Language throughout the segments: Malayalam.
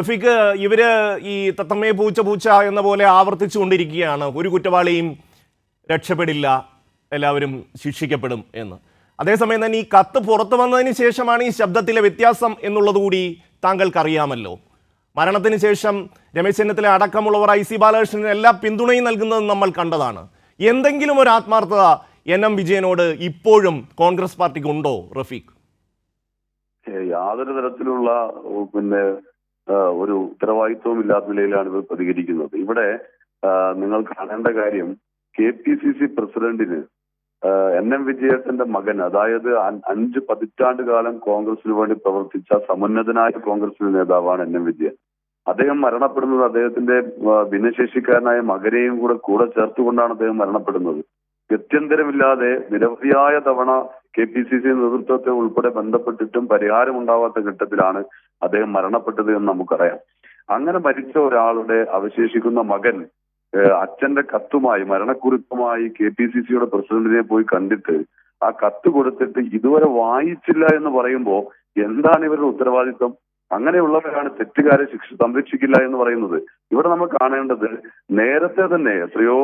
റഫീഖ് ഇവർ ഈ തത്തമ്മയെ പൂച്ച പൂച്ച എന്ന പോലെ ആവർത്തിച്ചു കൊണ്ടിരിക്കുകയാണ് ഒരു കുറ്റവാളിയും രക്ഷപ്പെടില്ല. എല്ലാവരും ശിക്ഷിക്കപ്പെടും എന്ന്. അതേസമയം തന്നെ ഈ കത്ത് പുറത്തു വന്നതിന് ശേഷമാണ് ഈ ശബ്ദത്തിലെ വ്യത്യാസം എന്നുള്ളത് കൂടി താങ്കൾക്കറിയാമല്ലോ. മരണത്തിന് ശേഷം രമേശ് ചെന്നിത്തല അടക്കമുള്ളവർ ഐ സി ബാലകൃഷ്ണന് എല്ലാ പിന്തുണയും നൽകുന്നത് നമ്മൾ കണ്ടതാണ്. എന്തെങ്കിലും ഒരു ആത്മാർത്ഥത എൻ എം വിജയനോട് ഇപ്പോഴും കോൺഗ്രസ് പാർട്ടിക്ക് ഉണ്ടോ റഫീഖ് യാതൊരു തരത്തിലുള്ള പിന്നെ ഒരു ഉത്തരവാദിത്വവും ഇല്ലാത്ത നിലയിലാണ് ഇവർ പ്രതികരിക്കുന്നത്. ഇവിടെ നിങ്ങൾ കാണേണ്ട കാര്യം കെ പി സി സി പ്രസിഡന്റിന് എൻ എം വിജയത്തിന്റെ മകൻ അതായത് അഞ്ച് പതിറ്റാണ്ട് കാലം കോൺഗ്രസിന് വേണ്ടി പ്രവർത്തിച്ച സമുന്നതനായ കോൺഗ്രസിന്റെ നേതാവാണ് എൻ എം വിജയൻ. അദ്ദേഹം മരണപ്പെടുന്നത് അദ്ദേഹത്തിന്റെ ഭിന്നശേഷിക്കാരനായ മകനെയും കൂടെ കൂടെ ചേർത്തുകൊണ്ടാണ് അദ്ദേഹം മരണപ്പെടുന്നത്. ഗത്യന്തരമില്ലാതെ നിരവധിയായ തവണ കെ പി സി സി നേതൃത്വത്തെ ഉൾപ്പെടെ ബന്ധപ്പെട്ടിട്ടും പരിഹാരമുണ്ടാവാത്ത ഘട്ടത്തിലാണ് അദ്ദേഹം മരണപ്പെട്ടത് എന്ന് നമുക്കറിയാം. അങ്ങനെ മരിച്ച ഒരാളുടെ അവശേഷിക്കുന്ന മകൻ അച്ഛന്റെ കത്തുമായി മരണക്കുറിപ്പുമായി കെ പി സി സിയുടെ പ്രസിഡന്റിനെ പോയി കണ്ടിട്ട് ആ കത്ത് കൊടുത്തിട്ട് ഇതുവരെ വായിച്ചില്ല എന്ന് പറയുമ്പോൾ എന്താണ് ഇവരുടെ ഉത്തരവാദിത്വം? അങ്ങനെയുള്ളവരാണ് തെറ്റുകാരെ ശിക്ഷ സംരക്ഷിക്കില്ല എന്ന് പറയുന്നത്. ഇവിടെ നമ്മൾ കാണേണ്ടത് നേരത്തെ തന്നെ എത്രയോ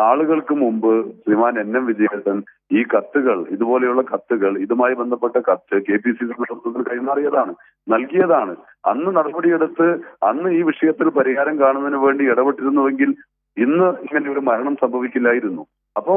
നാളുകൾക്ക് മുമ്പ് ശ്രീമാൻ എൻ എം വിജയേട്ടൻ ഈ കത്തുകൾ ഇതുപോലെയുള്ള കത്തുകൾ ഇതുമായി ബന്ധപ്പെട്ട കത്ത് കെ പി സി സി നേതൃത്വത്തിൽ കൈമാറിയതാണ് നൽകിയതാണ്. അന്ന് നടപടിയെടുത്ത് അന്ന് ഈ വിഷയത്തിൽ പരിഹാരം കാണുന്നതിന് വേണ്ടി ഇടപെട്ടിരുന്നുവെങ്കിൽ ഇന്ന് ഇങ്ങനെ ഒരു മരണം സംഭവിക്കില്ലായിരുന്നു. അപ്പോ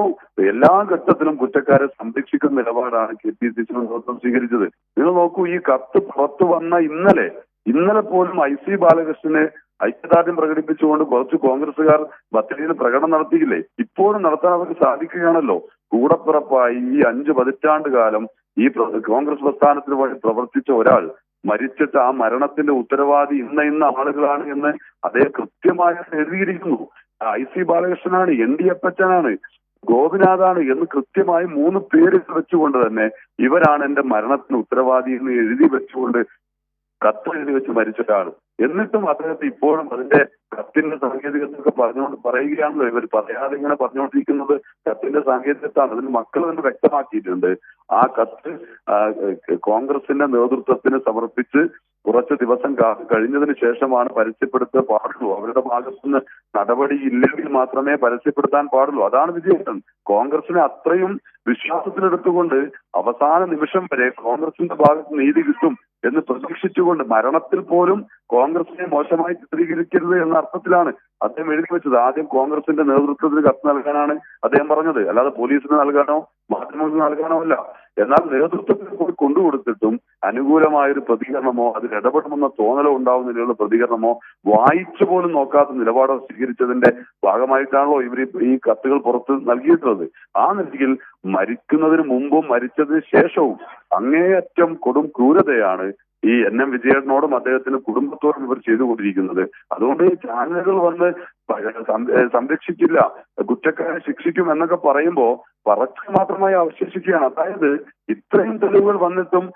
എല്ലാ ഘട്ടത്തിലും കുറ്റക്കാരെ സംരക്ഷിക്കുന്ന നിലപാടാണ് കെ പി സി സി നേതൃത്വം സ്വീകരിച്ചത്. നിങ്ങൾ നോക്കൂ ഈ കത്ത് പുറത്തു വന്ന ഇന്നലെ ഇന്നലെ പോലും ഐ സി ബാലകൃഷ്ണന് ഐക്യദാർഢ്യം പ്രകടിപ്പിച്ചുകൊണ്ട് കുറച്ച് കോൺഗ്രസുകാർ ബത്തേരിയിൽ പ്രകടനം നടത്തിയില്ലേ? ഇപ്പോഴും നടത്താൻ അവർക്ക് സാധിക്കുകയാണല്ലോ. കൂടപ്പിറപ്പായി ഈ അഞ്ച് പതിറ്റാണ്ട് കാലം ഈ കോൺഗ്രസ് പ്രസ്ഥാനത്തിന് വേണ്ടി പ്രവർത്തിച്ച ഒരാൾ മരിച്ചിട്ട് ആ മരണത്തിന്റെ ഉത്തരവാദി ഇന്ന ഇന്ന ആളുകളാണ് എന്ന് അദ്ദേഹം കൃത്യമായി എഴുതിയിരിക്കുന്നു. ഐ സി ബാലകൃഷ്ണനാണ് എൻ ഡി അപ്പച്ചനാണ് ഗോപിനാഥാണ് എന്ന് കൃത്യമായി മൂന്ന് പേര് വെച്ചുകൊണ്ട് തന്നെ ഇവരാണ് എന്റെ മരണത്തിന് ഉത്തരവാദി എന്ന് എഴുതി വെച്ചുകൊണ്ട് കത്ത് എഴുതി വെച്ച് മരിച്ചിട്ടാണ് എന്നിട്ടും അദ്ദേഹത്തെ ഇപ്പോഴും അതിന്റെ കത്തിന്റെ സാങ്കേതികത്തൊക്കെ പറഞ്ഞുകൊണ്ട് പറയുകയാണല്ലോ ഇവർ പറയാതെ ഇങ്ങനെ പറഞ്ഞുകൊണ്ടിരിക്കുന്നത് കത്തിന്റെ സാങ്കേതികത്താണ്. അതിന് മക്കൾ തന്നെ വ്യക്തമാക്കിയിട്ടുണ്ട്. ആ കത്ത് കോൺഗ്രസിന്റെ നേതൃത്വത്തിന് സമർപ്പിച്ച് കുറച്ച് ദിവസം കഴിഞ്ഞതിന് ശേഷമാണ് പരസ്യപ്പെടുത്താൻ പാടുള്ളൂ. അവരുടെ ഭാഗത്തുനിന്ന് നടപടി ഇല്ലെങ്കിൽ മാത്രമേ പരസ്യപ്പെടുത്താൻ പാടുള്ളൂ. അതാണ് വിജയേട്ടൻ കോൺഗ്രസിനെ അത്രയും വിശ്വാസത്തിലെടുത്തുകൊണ്ട് അവസാന നിമിഷം വരെ കോൺഗ്രസിന്റെ ഭാഗത്ത് നീതി കിട്ടും. എന്ന് പ്രതീക്ഷിച്ചുകൊണ്ട് മരണത്തിൽ പോലും കോൺഗ്രസിനെ മോശമായി ചിത്രീകരിക്കരുത് എന്ന അർത്ഥത്തിലാണ് അദ്ദേഹം എഴുതി വെച്ചത്. ആദ്യം കോൺഗ്രസിന്റെ നേതൃത്വത്തിന് കത്ത് നൽകാനാണ് അദ്ദേഹം പറഞ്ഞത്. അല്ലാതെ പോലീസിന് നൽകാനോ മാധ്യമങ്ങൾക്ക് നൽകാനോ അല്ല. എന്നാൽ നേതൃത്വത്തിന് കൂടി കൊണ്ടുകൊടുത്തിട്ടും അനുകൂലമായ ഒരു പ്രതികരണമോ അതിൽ ഇടപെടുമെന്ന തോന്നലോ ഉണ്ടാവുന്നതിനുള്ള പ്രതികരണമോ വായിച്ചു പോലും നോക്കാത്ത നിലപാടോ സ്വീകരിച്ചതിന്റെ ഭാഗമായിട്ടാണല്ലോ ഇവർ ഈ കത്തുകൾ പുറത്ത് നൽകിയിട്ടുള്ളത്. ആ നിലയിൽ മരിക്കുന്നതിന് മുമ്പും മരിച്ചതിന് ശേഷവും അങ്ങേയറ്റം കൊടും ക്രൂരതയാണ് ഈ എൻ എം വിജയനോടും അദ്ദേഹത്തിന്റെ കുടുംബത്തോടും ഇവർ ചെയ്തുകൊണ്ടിരിക്കുന്നത്. അതുകൊണ്ട് ഈ ചാനലുകൾ വന്ന് സംരക്ഷിക്കില്ല കുറ്റക്കാരെ ശിക്ഷിക്കും എന്നൊക്കെ പറയുമ്പോ പറച്ച് മാത്രമായി അവശേഷിക്കുകയാണ്. അതായത് ഇത്രയും തെളിവുകൾ വന്നിട്ടും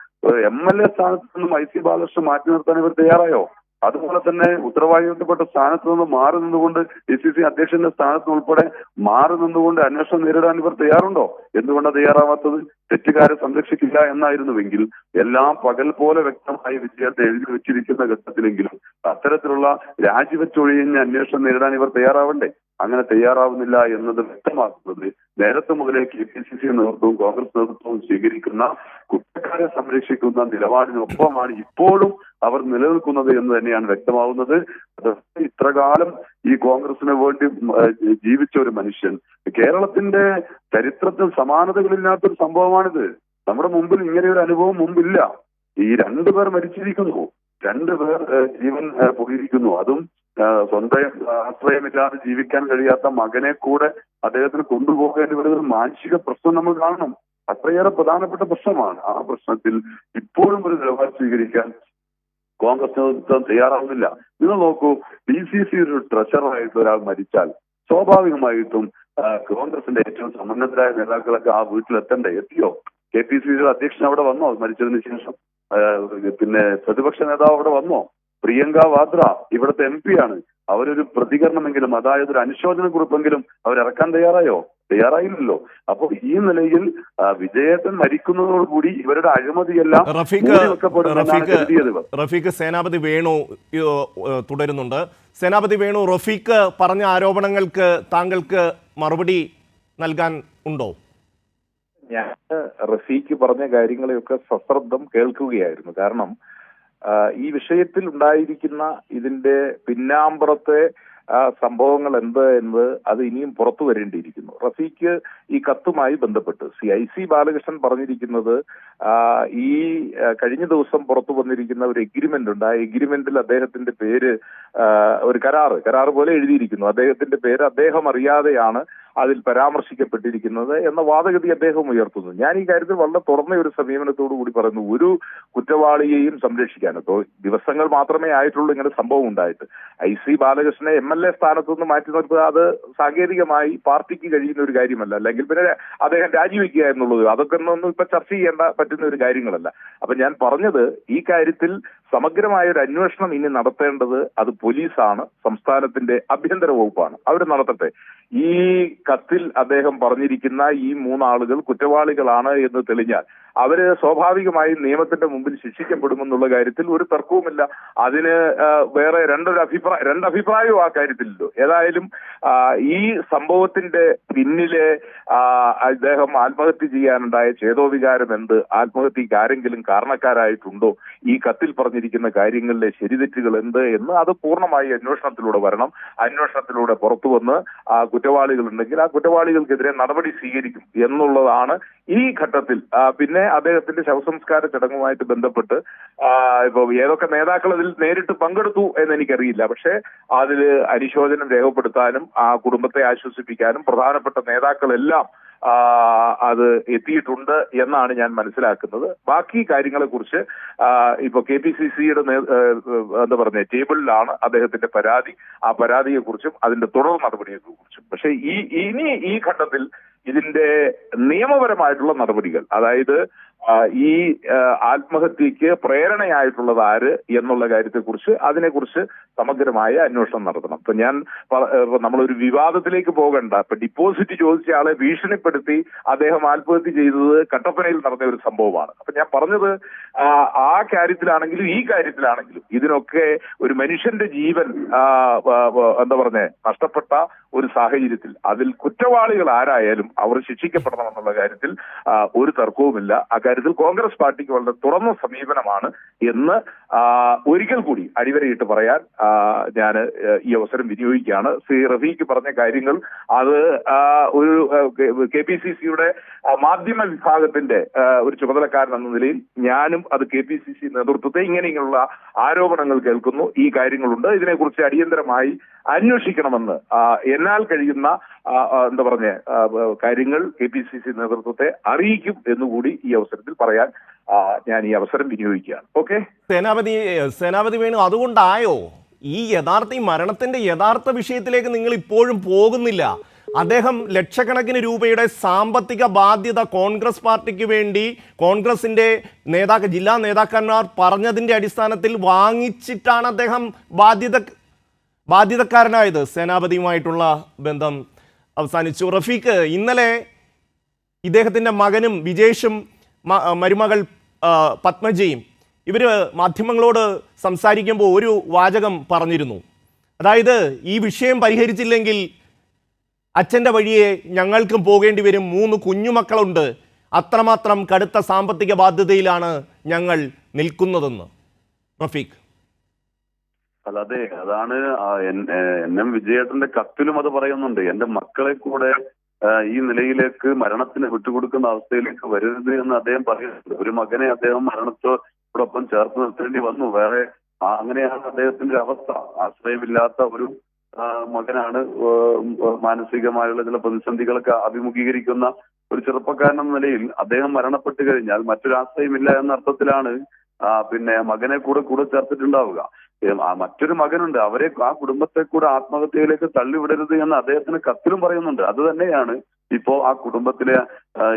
എം എൽ എ സ്ഥാനത്ത് നിന്നും ഐ സി ബാലകൃഷ്ണൻ മാറ്റി നിർത്താൻ ഇവർ തയ്യാറായോ? അതുപോലെ തന്നെ ഉത്തരവാദിത്വപ്പെട്ട സ്ഥാനത്ത് നിന്ന് മാറി നിന്നുകൊണ്ട് ഡി സി സി അധ്യക്ഷന്റെ സ്ഥാനത്ത് ഉൾപ്പെടെ മാറി നിന്നുകൊണ്ട് അന്വേഷണം നേരിടാൻ ഇവർ തയ്യാറുണ്ടോ? എന്തുകൊണ്ടാണ് തയ്യാറാവാത്തത്? തെറ്റുകാരെ സംരക്ഷിക്കില്ല എന്നായിരുന്നുവെങ്കിൽ എല്ലാം പകൽ പോലെ വ്യക്തമായി വിജയത്തെ എഴുതി വെച്ചിരിക്കുന്ന ഘട്ടത്തിലെങ്കിലും അത്തരത്തിലുള്ള രാജിവെച്ചൊഴിഞ്ഞ അന്വേഷണം നേരിടാൻ ഇവർ തയ്യാറാവണ്ടേ? അങ്ങനെ തയ്യാറാവുന്നില്ല എന്നത് വ്യക്തമാക്കുന്നത് നേരത്തെ മുതലേ കെ പി സി സി നേതൃത്വവും കോൺഗ്രസ് നേതൃത്വവും സ്വീകരിക്കുന്ന കുറ്റക്കാരെ സംരക്ഷിക്കുന്ന നിലപാടിനൊപ്പമാണ് ഇപ്പോഴും അവർ നിലനിൽക്കുന്നത് എന്ന് തന്നെയാണ് വ്യക്തമാവുന്നത്. ഇത്രകാലം ഈ കോൺഗ്രസിന് വേണ്ടി ജീവിച്ച ഒരു മനുഷ്യൻ. കേരളത്തിന്റെ ചരിത്രത്തിൽ സമാനതകളില്ലാത്തൊരു സംഭവമാണിത്. നമ്മുടെ മുമ്പിൽ ഇങ്ങനെ ഒരു അനുഭവം മുമ്പില്ല. ഈ രണ്ടു പേർ മരിച്ചിരിക്കുന്നു. രണ്ടു പേർ ജീവൻ പോയിരിക്കുന്നു അതും സ്വന്തം ആശ്രയമില്ലാതെ ജീവിക്കാൻ കഴിയാത്ത മകനെ കൂടെ അദ്ദേഹത്തിന് കൊണ്ടുപോകേണ്ടി വരുന്ന മാനസിക പ്രശ്നം നമ്മൾ കാണണം. അത്രയേറെ പ്രധാനപ്പെട്ട പ്രശ്നമാണ്. ആ പ്രശ്നത്തിൽ ഇപ്പോഴും ഒരു നിലപാട് സ്വീകരിക്കാൻ കോൺഗ്രസ് നേതൃത്വം തയ്യാറാവുന്നില്ല. നിങ്ങൾ നോക്കൂ ഡി സി സി ഒരു ട്രഷറായിട്ട് ഒരാൾ മരിച്ചാൽ സ്വാഭാവികമായിട്ടും കോൺഗ്രസിന്റെ ഏറ്റവും സമന്നതരായ നേതാക്കളൊക്കെ ആ വീട്ടിലെത്തണ്ടേ? എത്തിയോ? കെ പി സി സിയുടെ അധ്യക്ഷൻ അവിടെ വന്നോ മരിച്ചതിന് ശേഷം? പിന്നെ പ്രതിപക്ഷ നേതാവ് അവിടെ വന്നോ? പ്രിയങ്ക വാദ്ര ഇവിടുത്തെ എം പി ആണ്. അവരൊരു പ്രതികരണമെങ്കിലും അതായത് ഒരു അനുശോചന കുറിപ്പെങ്കിലും അവരിറക്കാൻ തയ്യാറായോ? തയ്യാറായില്ലല്ലോ. അപ്പോൾ ഈ നിലയിൽ വിജയേട്ടൻ മരിക്കുന്നതോടുകൂടി ഇവരുടെ അഴിമതിയെല്ലാം റഫീഖ് മൂടിവെക്കപ്പെടുമെന്നാണ് റഫീഖ് റഫീഖ് സേനാപതി വേണു തുടരുന്നുണ്ട്. സേനാപതി വേണു റഫീഖ് പറഞ്ഞ ആരോപണങ്ങൾക്ക് താങ്കൾക്ക് മറുപടി നൽകാൻ ഉണ്ടോ? ഞാൻ റഫീഖ് പറഞ്ഞ കാര്യങ്ങളെയൊക്കെ സശ്രദ്ധം കേൾക്കുകയായിരുന്നു. കാരണം ഈ വിഷയത്തിൽ ഉണ്ടായിരിക്കുന്ന ഇതിന്റെ പിന്നാമ്പുറത്തെ ആ, സംഭവങ്ങൾ എന്ത് എന്ന് അത് ഇനിയും പുറത്തു വരേണ്ടിയിരിക്കുന്നു. റഫീക്ക് ഈ കത്തുമായി ബന്ധപ്പെട്ട് സി ഐ സി ബാലകൃഷ്ണൻ പറഞ്ഞിരിക്കുന്നത് ഈ കഴിഞ്ഞ ദിവസം പുറത്തു വന്നിരിക്കുന്ന ഒരു എഗ്രിമെന്റ് ഉണ്ട്. ആ എഗ്രിമെന്റിൽ അദ്ദേഹത്തിന്റെ പേര് ഒരു കരാറ് കരാറ് പോലെ എഴുതിയിരിക്കുന്നു. അദ്ദേഹത്തിന്റെ പേര് അദ്ദേഹം അറിയാതെയാണ് അതിൽ പരാമർശിക്കപ്പെട്ടിരിക്കുന്നത് എന്ന വാദഗതി അദ്ദേഹം ഉയർത്തുന്നു. ഞാൻ ഈ കാര്യത്തിൽ വളരെ തുറന്ന ഒരു സമീപനത്തോടു കൂടി പറയുന്നു. ഒരു കുറ്റവാളിയെയും സംരക്ഷിക്കാൻ. ഇപ്പോൾ ദിവസങ്ങൾ മാത്രമേ ആയിട്ടുള്ളൂ ഇങ്ങനെ സംഭവം ഉണ്ടായിട്ട്. ഐ സി ബാലകൃഷ്ണനെ എം എൽ എ സ്ഥാനത്ത് നിന്ന് മാറ്റി നിർത്തുക അത് സാങ്കേതികമായി പാർട്ടിക്ക് കഴിയുന്ന ഒരു കാര്യമല്ല. അല്ലെങ്കിൽ പിന്നെ അദ്ദേഹം രാജിവെക്കുക എന്നുള്ളത്. അതൊക്കെ ഒന്നും ഇപ്പൊ ചർച്ച ചെയ്യേണ്ട പറ്റുന്ന ഒരു കാര്യങ്ങളല്ല. അപ്പൊ ഞാൻ പറഞ്ഞത് ഈ കാര്യത്തിൽ സമഗ്രമായ ഒരു അന്വേഷണം ഇനി നടത്തേണ്ടത് അത് പോലീസാണ് സംസ്ഥാനത്തിന്റെ ആഭ്യന്തര വകുപ്പാണ്. അവർ നടത്തട്ടെ. ഈ കത്തിൽ അദ്ദേഹം പറഞ്ഞിരിക്കുന്ന ഈ മൂന്നാളുകൾ കുറ്റവാളികളാണ് എന്ന് തെളിഞ്ഞാൽ അവർ സ്വാഭാവികമായും നിയമത്തിന്റെ മുമ്പിൽ ശിക്ഷിക്കപ്പെടുമെന്നുള്ള കാര്യത്തിൽ ഒരു തർക്കവുമില്ല. അതിന് വേറെ രണ്ടൊരു അഭിപ്രായ രണ്ടഭിപ്രായവും ആ കാര്യത്തിലല്ലോ ഏതായാലും ഈ സംഭവത്തിന്റെ പിന്നിലെ അദ്ദേഹം ആത്മഹത്യ ചെയ്യാനുണ്ടായ ചേതോവികാരം എന്ത് ആത്മഹത്യക്ക് ആരെങ്കിലും കാരണക്കാരായിട്ടുണ്ടോ ഈ കത്തിൽ പറഞ്ഞിരിക്കുന്ന കാര്യങ്ങളിലെ ശരിതെറ്റുകൾ എന്ത് എന്ന് അത് പൂർണമായി അന്വേഷണത്തിലൂടെ വരണം. അന്വേഷണത്തിലൂടെ പുറത്തു വന്ന് കുറ്റവാളികൾ ഉണ്ടെങ്കിൽ ആ കുറ്റവാളികൾക്കെതിരെ നടപടി സ്വീകരിക്കും എന്നുള്ളതാണ് ഈ ഘട്ടത്തിൽ പിന്നെ അദ്ദേഹത്തിന്റെ ശവസംസ്കാര ചടങ്ങുമായിട്ട് ബന്ധപ്പെട്ട് ഇപ്പൊ ഏതൊക്കെ നേതാക്കൾ അതിൽ നേരിട്ട് പങ്കെടുത്തു എന്ന് എനിക്കറിയില്ല പക്ഷേ അതിൽ അനുശോചനം രേഖപ്പെടുത്താനും ആ കുടുംബത്തെ ആശ്വസിപ്പിക്കാനും പ്രധാനപ്പെട്ട നേതാക്കളെല്ലാം അത് എത്തിയിട്ടുണ്ട് എന്നാണ് ഞാൻ മനസ്സിലാക്കുന്നത്. ബാക്കി കാര്യങ്ങളെ കുറിച്ച് ഇപ്പൊ കെ പി സി സിയുടെ എന്താ പറഞ്ഞ ടേബിളിലാണ് അദ്ദേഹത്തിന്റെ പരാതി. ആ പരാതിയെ കുറിച്ചും അതിന്റെ തുടർ നടപടിയെ കുറിച്ചും പക്ഷേ ഈ ഇനി ഈ ഘട്ടത്തിൽ ഇതിന്റെ നിയമപരമായിട്ടുള്ള നടപടികൾ അതായത് ഈ ആത്മഹത്യക്ക് പ്രേരണയായിട്ടുള്ളത് ആര് എന്നുള്ള കാര്യത്തെക്കുറിച്ച് അതിനെക്കുറിച്ച് സമഗ്രമായ അന്വേഷണം നടത്തണം. ഇപ്പൊ ഞാൻ നമ്മളൊരു വിവാദത്തിലേക്ക് പോകണ്ട. ഇപ്പൊ ഡിപ്പോസിറ്റ് ചോദിച്ച ആളെ ഭീഷണിപ്പെടുത്തി അദ്ദേഹം ആത്മഹത്യ ചെയ്തത് കട്ടപ്പനയിൽ നടന്ന ഒരു സംഭവമാണ്. അപ്പൊ ഞാൻ പറഞ്ഞത് ആ, കാര്യത്തിലാണെങ്കിലും ഈ കാര്യത്തിലാണെങ്കിലും ഇതിനൊക്കെ ഒരു മനുഷ്യന്റെ ജീവൻ എന്താ പറഞ്ഞേ നഷ്ടപ്പെട്ട ഒരു സാഹചര്യത്തിൽ അതിൽ കുറ്റവാളികൾ ആരായാലും അവർ ശിക്ഷിക്കപ്പെടണം എന്നുള്ള കാര്യത്തിൽ ഒരു തർക്കവുമില്ല. അക്കാര്യത്തിൽ കോൺഗ്രസ് പാർട്ടിക്ക് വളരെ തുറന്ന സമീപനമാണ് എന്ന് ഒരിക്കൽ കൂടി അടിവരയിട്ട് പറയാൻ ഞാൻ ഈ അവസരം വിനിയോഗിക്കുകയാണ്. ശ്രീ റഫീക്ക് പറഞ്ഞ കാര്യങ്ങൾ അത് ഒരു കെ പി സി സിയുടെ മാധ്യമ വിഭാഗത്തിന്റെ ഒരു ചുമതലക്കാരൻ എന്ന നിലയിൽ ഞാനും അത് കെ പി സി സി നേതൃത്വത്തെ ഇങ്ങനെയുള്ള ആരോപണങ്ങൾ കേൾക്കുന്നു. ഈ കാര്യങ്ങളുണ്ട്. ഇതിനെക്കുറിച്ച് അടിയന്തരമായി അന്വേഷിക്കണമെന്ന് എന്നാൽ കഴിയുന്ന എന്താ പറഞ്ഞ കാര്യങ്ങൾ കെ പി സി സി നേതൃത്വത്തെ അറിയിക്കും എന്നുകൂടി ഈ അവസരത്തിൽ പറയാൻ ഞാൻ ഈ അവസരം വിനിയോഗിക്കുകയാണ്. ഓക്കെ? സേനാപതി സേനാപതി വേണു അതുകൊണ്ടായോ? ഈ യഥാർത്ഥ ഈ മരണത്തിന്റെ യഥാർത്ഥ വിഷയത്തിലേക്ക് നിങ്ങൾ ഇപ്പോഴും പോകുന്നില്ല. അദ്ദേഹം ലക്ഷക്കണക്കിന് രൂപയുടെ സാമ്പത്തിക ബാധ്യത കോൺഗ്രസ് പാർട്ടിക്ക് വേണ്ടി കോൺഗ്രസിന്റെ നേതാക്കൾ ജില്ലാ നേതാക്കന്മാർ പറഞ്ഞതിന്റെ അടിസ്ഥാനത്തിൽ വാങ്ങിച്ചിട്ടാണ് അദ്ദേഹം ബാധ്യത ബാധ്യതക്കാരനായത്. സേനാപതിയുമായിട്ടുള്ള ബന്ധം അവസാനിച്ചു. റഫീഖ് ഇന്നലെ ഇദ്ദേഹത്തിന്റെ മകനും വിജേഷും മരുമകൾ പത്മജയും ഇവർ മാധ്യമങ്ങളോട് സംസാരിക്കുമ്പോൾ ഒരു വാചകം പറഞ്ഞിരുന്നു. അതായത് ഈ വിഷയം പരിഹരിച്ചില്ലെങ്കിൽ അച്ഛന്റെ വഴിയെ ഞങ്ങൾക്കും പോകേണ്ടി വരും മൂന്ന് കുഞ്ഞുമക്കളുണ്ട് അത്രമാത്രം കടുത്ത സാമ്പത്തിക ബാധ്യതയിലാണ് ഞങ്ങൾ നിൽക്കുന്നതെന്ന്. റഫീഖ്. അല്ല അതെ അതാണ് എൻ- എം വിജയേട്ടന്റെ കത്തിലും അത് പറയുന്നുണ്ട്. എന്റെ മക്കളെ കൂടെ ഈ നിലയിലേക്ക് മരണത്തിന് വിട്ടുകൊടുക്കുന്ന അവസ്ഥയിലേക്ക് വരരുത് എന്ന് അദ്ദേഹം പറയുന്നുണ്ട്. ഒരു മകനെ അദ്ദേഹം മരണത്തോടൊപ്പം ചേർത്ത് നിർത്തേണ്ടി വന്നു. വേറെ അങ്ങനെയാണ് അദ്ദേഹത്തിന്റെ അവസ്ഥ. ആശ്രയമില്ലാത്ത ഒരു മകനാണ് മാനസികമായുള്ള ചില പ്രതിസന്ധികളൊക്കെ അഭിമുഖീകരിക്കുന്ന ഒരു ചെറുപ്പക്കാരൻ എന്ന നിലയിൽ അദ്ദേഹം മരണപ്പെട്ടു കഴിഞ്ഞാൽ മറ്റൊരാശ്രയമില്ല എന്ന അർത്ഥത്തിലാണ് പിന്നെ മകനെ കൂടെ കൂടെ ചേർത്തിട്ടുണ്ടാവുക. മറ്റൊരു മകനുണ്ട്. അവരെ ആ കുടുംബത്തെ കൂടെ ആത്മഹത്യയിലേക്ക് തള്ളിവിടരുത് എന്ന് അദ്ദേഹത്തിന് കത്തിലും പറയുന്നുണ്ട്. അത് തന്നെയാണ് ഇപ്പോ ആ കുടുംബത്തിലെ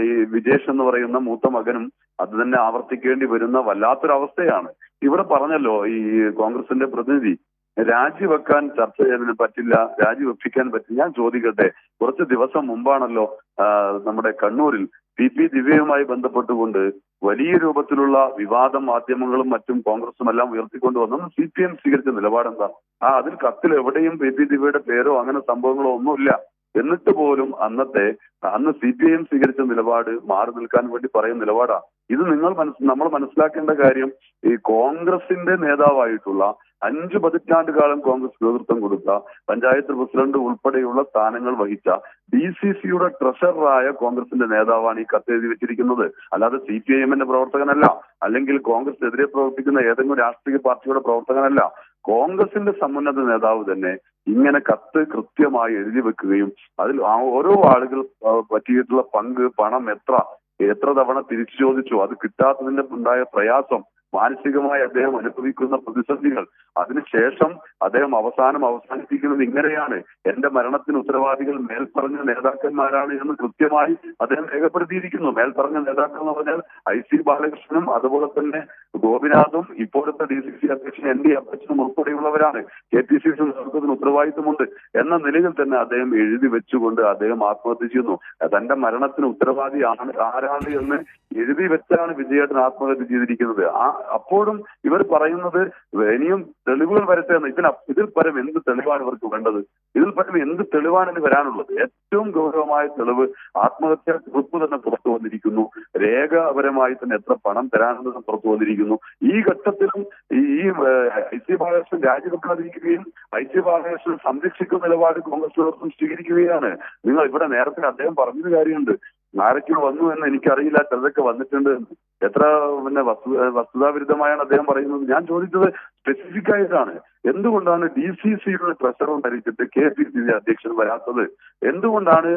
ഈ വിജേഷ് എന്ന് പറയുന്ന മൂത്ത മകനും അത് തന്നെ ആവർത്തിക്കേണ്ടി വരുന്ന വല്ലാത്തൊരവസ്ഥയാണ്. ഇവിടെ പറഞ്ഞല്ലോ ഈ കോൺഗ്രസിന്റെ പ്രതിനിധി രാജിവെക്കാൻ ചർച്ച ചെയ്തതിന് പറ്റില്ല രാജിവെപ്പിക്കാൻ പറ്റില്ല. ഞാൻ ചോദിക്കട്ടെ കുറച്ച് ദിവസം മുമ്പാണല്ലോ നമ്മുടെ കണ്ണൂരിൽ പി പി ദിവ്യയുമായി ബന്ധപ്പെട്ടുകൊണ്ട് വലിയ രൂപത്തിലുള്ള വിവാദം മാധ്യമങ്ങളും മറ്റും കോൺഗ്രസും എല്ലാം ഉയർത്തിക്കൊണ്ടുവന്നത് സി പി എം സ്വീകരിച്ച നിലപാടെന്താ? ആ അതിൽ കത്തിൽ എവിടെയും പി പി ദിവ്യയുടെ പേരോ അങ്ങനെ സംഭവങ്ങളോ ഒന്നുമില്ല. എന്നിട്ട് പോലും അന്നത്തെ അന്ന് സി പി ഐ എം സ്വീകരിച്ച നിലപാട് മാറി നിൽക്കാൻ വേണ്ടി പറയുന്ന നിലപാടാ. ഇത് നിങ്ങൾ മനസ് നമ്മൾ മനസ്സിലാക്കേണ്ട കാര്യം ഈ കോൺഗ്രസിന്റെ നേതാവായിട്ടുള്ള അഞ്ച് പതിറ്റാണ്ട് കാലം കോൺഗ്രസ് നേതൃത്വം കൊടുത്ത പഞ്ചായത്ത് പ്രസിഡന്റ് ഉൾപ്പെടെയുള്ള സ്ഥാനങ്ങൾ വഹിച്ച ഡി സി സിയുടെ ട്രഷററായ കോൺഗ്രസിന്റെ നേതാവാണ് ഈ കത്ത് എഴുതി വെച്ചിരിക്കുന്നത്. അല്ലാതെ സി പി ഐ എമ്മിന്റെ പ്രവർത്തകനല്ല. അല്ലെങ്കിൽ കോൺഗ്രസിനെതിരെ പ്രവർത്തിക്കുന്ന ഏതെങ്കിലും രാഷ്ട്രീയ പാർട്ടിയുടെ പ്രവർത്തകനല്ല. കോൺഗ്രസിന്റെ സമുന്നത നേതാവ് തന്നെ ഇങ്ങനെ കത്ത് കൃത്യമായി എഴുതി വെക്കുകയും അതിൽ ഓരോ ആളുകൾ പറ്റിയിട്ടുള്ള പങ്ക് പണം എത്ര എത്ര തവണ തിരിച്ചു ചോദിച്ചു അത് കിട്ടാത്തതിന്റെ ഉണ്ടായ പ്രയാസം മാനസികമായി അദ്ദേഹം അനുഭവിക്കുന്ന പ്രതിസന്ധികൾ. അതിനുശേഷം അദ്ദേഹം അവസാനം അവസാനിപ്പിക്കുന്നത് ഇങ്ങനെയാണ്. എന്റെ മരണത്തിന് ഉത്തരവാദികൾ മേൽപ്പറഞ്ഞ നേതാക്കന്മാരാണ് എന്ന് കൃത്യമായി അദ്ദേഹം രേഖപ്പെടുത്തിയിരിക്കുന്നു. മേൽപ്പറഞ്ഞ നേതാക്കൾ എന്ന് പറഞ്ഞാൽ ഐ സി ബാലകൃഷ്ണനും അതുപോലെ തന്നെ ഗോപിനാഥും ഇപ്പോഴത്തെ ഡി സി സി അധ്യക്ഷൻ എൻ ഡി അപ്പച്ചനും ഉൾപ്പെടെയുള്ളവരാണ്. കെ പി സി സി നേതൃത്വത്തിന് ഉത്തരവാദിത്വമുണ്ട് എന്ന നിലയിൽ തന്നെ അദ്ദേഹം എഴുതി വെച്ചുകൊണ്ട് അദ്ദേഹം ആത്മഹത്യ ചെയ്യുന്നു. തന്റെ മരണത്തിന് ഉത്തരവാദി ആണ് ആരാണ് എന്ന് എഴുതി വെച്ചാണ് വിജയേട്ടൻ ആത്മഹത്യ ചെയ്തിരിക്കുന്നത്. ആ അപ്പോഴും ഇവർ പറയുന്നത് ഇനിയും തെളിവുകൾ വരട്ടെ എന്ന് ഇതിന് ഇതിൽ പരം എന്ത് തെളിവാണ് ഇവർക്ക് വേണ്ടത്? ഇതിൽ പരം എന്ത് തെളിവാണ് ഇനി വരാനുള്ളത്? ഏറ്റവും ഗൗരവമായ തെളിവ് ആത്മഹത്യാ കുറിപ്പ് തന്നെ പുറത്തു വന്നിരിക്കുന്നു. രേഖാപരമായി തന്നെ എത്ര പണം തരാനുണ്ടെന്ന് പുറത്തു വന്നിരിക്കുന്നു. ഈ ഘട്ടത്തിലും ഈ ഐ സി ബാലകൃഷ്ണൻ രാജിവെക്കാതിരിക്കുകയും ഐ സി ബാലകൃഷ്ണൻ സംരക്ഷിക്കുന്ന നിലപാട് കോൺഗ്രസ് നേതൃത്വം സ്വീകരിക്കുകയാണ്. നിങ്ങൾ ഇവിടെ നേരത്തെ അദ്ദേഹം പറഞ്ഞൊരു കാര്യമുണ്ട്. ആരൊക്കെ വന്നു എന്ന് എനിക്കറിയില്ല ചിലരൊക്കെ വന്നിട്ടുണ്ട്. എത്ര പിന്നെ വസ്തു വസ്തുതാവിരുദ്ധമായാണ് അദ്ദേഹം പറയുന്നത് ഞാൻ ചോദിച്ചത് സ്പെസിഫിക് ആയതാണ് എന്തുകൊണ്ടാണ് ഡി സി സിയുടെ പ്രസവം ധരിച്ചിട്ട് കെ പി സി സി അധ്യക്ഷൻ വരാത്തത്? എന്തുകൊണ്ടാണ്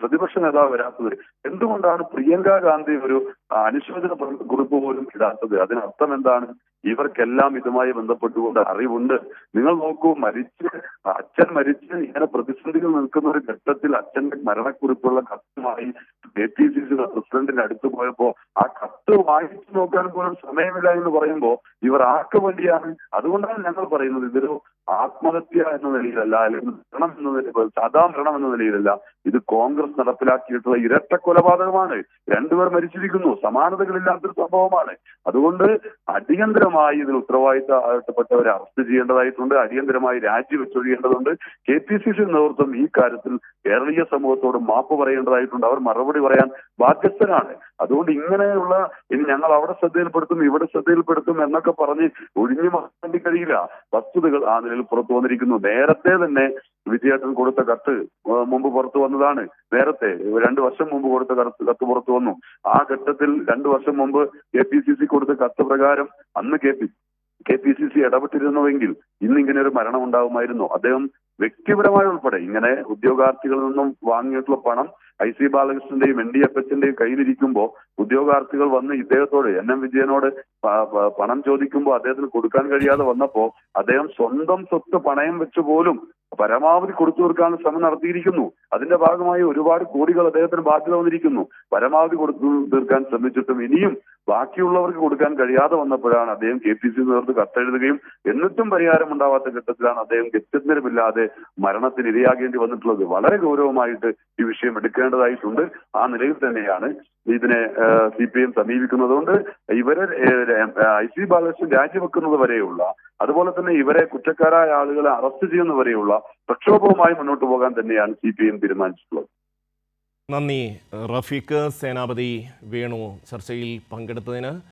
പ്രതിപക്ഷ നേതാവ് വരാത്തത്? എന്തുകൊണ്ടാണ് പ്രിയങ്ക ഗാന്ധി ഒരു അനുശോചന കുറിപ്പ് പോലും ഇടാത്തത്? അതിനർത്ഥം എന്താണ്? ഇവർക്കെല്ലാം ഇതുമായി ബന്ധപ്പെട്ടുകൊണ്ട് അറിവുണ്ട്. നിങ്ങൾ നോക്കൂ മരിച്ച് അച്ഛൻ മരിച്ച് ഇങ്ങനെ പ്രതിസന്ധികൾ നിൽക്കുന്ന ഒരു ഘട്ടത്തിൽ അച്ഛന്റെ മരണക്കുറിപ്പുള്ള കത്തുമായി കെ പി സി സിയുടെ പ്രസിഡന്റിന്റെ അടുത്ത് പോയപ്പോ ആ കത്ത് വായിച്ചു നോക്കാൻ പോലും സമയമില്ല എന്ന് പറയുമ്പോ ഇവർ ആർക്ക് വേണ്ടിയാണ് അതുകൊണ്ടാണ് ഞങ്ങൾ പറയുന്നത് ഇതൊരു ആത്മഹത്യ എന്ന നിലയിലല്ല അല്ലെങ്കിൽ മരണം എന്ന നിലയിൽ സാധാ മരണം എന്ന നിലയിലല്ല. ഇത് കോൺഗ്രസ് നടപ്പിലാക്കിയിട്ടുള്ള ഇരട്ട കൊലപാതകമാണ്. രണ്ടുപേർ മരിച്ചിരിക്കുന്നു. സമാനതകളില്ലാത്തൊരു സംഭവമാണ്. അതുകൊണ്ട് അടിയന്തരമായി ഇതിൽ ഉത്തരവാദിത്തപ്പെട്ടവരെ അറസ്റ്റ് ചെയ്യേണ്ടതായിട്ടുണ്ട്. അടിയന്തരമായി രാജിവെച്ചൊഴിയേണ്ടതുണ്ട്. കെ പി സി സി നേതൃത്വം ഈ കാര്യത്തിൽ കേരളീയ സമൂഹത്തോട് മാപ്പ് പറയേണ്ടതായിട്ടുണ്ട്. അവർ മറുപടി പറയാൻ ബാധ്യസ്ഥരാണ്. അതുകൊണ്ട് ഇങ്ങനെയുള്ള ഇനി ഞങ്ങൾ അവിടെ ശ്രദ്ധയിൽപ്പെടുത്തും ഇവിടെ ശ്രദ്ധയിൽപ്പെടുത്തും എന്നൊക്കെ പറഞ്ഞ് ഒഴിഞ്ഞു മാറാൻ കഴിയില്ല. വസ്തുതകൾ ആ നിലയിൽ പുറത്തു വന്നിരിക്കുന്നു. നേരത്തെ തന്നെ വിജയേട്ടൻ കൊടുത്ത കത്ത് മുമ്പ് പുറത്തു വന്നതാണ്. നേരത്തെ രണ്ടു വർഷം മുമ്പ് കൊടുത്ത കത്ത് പുറത്തു വന്നു. ആ ഘട്ടത്തിൽ രണ്ടു വർഷം മുമ്പ് കെ പി സി സി കൊടുത്ത കത്ത് പ്രകാരം അന്ന് K P K P C C ഇടപെട്ടിരുന്നുവെങ്കിൽ ഇന്ന് ഇങ്ങനെ ഒരു മരണം ഉണ്ടാവുമായിരുന്നു അദ്ദേഹം വ്യക്തിപരമായി ഉൾപ്പെടെ ഇങ്ങനെ ഉദ്യോഗാർത്ഥികളിൽ നിന്നും വാങ്ങിയിട്ടുള്ള പണം ഐ സി ബാലകൃഷ്ണന്റെയും എൻ ഡി എഫ് എച്ചിന്റെയും കയ്യിലിരിക്കുമ്പോൾ ഉദ്യോഗാർത്ഥികൾ വന്ന് ഇദ്ദേഹത്തോട് എൻ എം വിജയനോട് പണം ചോദിക്കുമ്പോൾ അദ്ദേഹത്തിന് കൊടുക്കാൻ കഴിയാതെ വന്നപ്പോ അദ്ദേഹം സ്വന്തം സ്വത്ത് പണയം വെച്ച് പോലും പരമാവധി കൊടുത്തു തീർക്കാൻ ശ്രമം നടത്തിയിരിക്കുന്നു. അതിന്റെ ഭാഗമായി ഒരുപാട് കോടികൾ അദ്ദേഹത്തിന് ബാധ്യത വന്നിരിക്കുന്നു. പരമാവധി കൊടുത്തു തീർക്കാൻ ശ്രമിച്ചിട്ടും ഇനിയും ബാക്കിയുള്ളവർക്ക് കൊടുക്കാൻ കഴിയാതെ വന്നപ്പോഴാണ് അദ്ദേഹം കെ പി സി നേതൃത്വം കത്തെഴുതുകയും എന്നിട്ടും പരിഹാരം ഉണ്ടാവാത്ത ഘട്ടത്തിലാണ് അദ്ദേഹം ഗത്യന്തരമില്ലാതെ മരണത്തിന് ഇരയാകേണ്ടി വന്നിട്ടുള്ളത്. വളരെ ഗൗരവമായിട്ട് ഈ വിഷയം എടുക്കേണ്ടതായിട്ടുണ്ട്. ആ നിലയിൽ തന്നെയാണ് ഇതിനെ സി പി എം സമീപിക്കുന്നതുകൊണ്ട് ഇവരെ ഐ സി ബാലകൃഷ്ണൻ രാജിവെക്കുന്നത് വരെയുള്ള അതുപോലെ തന്നെ ഇവരെ കുറ്റക്കാരായ ആളുകളെ അറസ്റ്റ് ചെയ്യുന്ന വരെയുള്ള പ്രക്ഷോഭവുമായി മുന്നോട്ട് പോകാൻ തന്നെയാണ് സി പി എം തീരുമാനിച്ചിട്ടുള്ളത്. നന്ദി. റഫീഖ് സേനാപതി വേണു ചർച്ചയിൽ പങ്കെടുത്തതിന്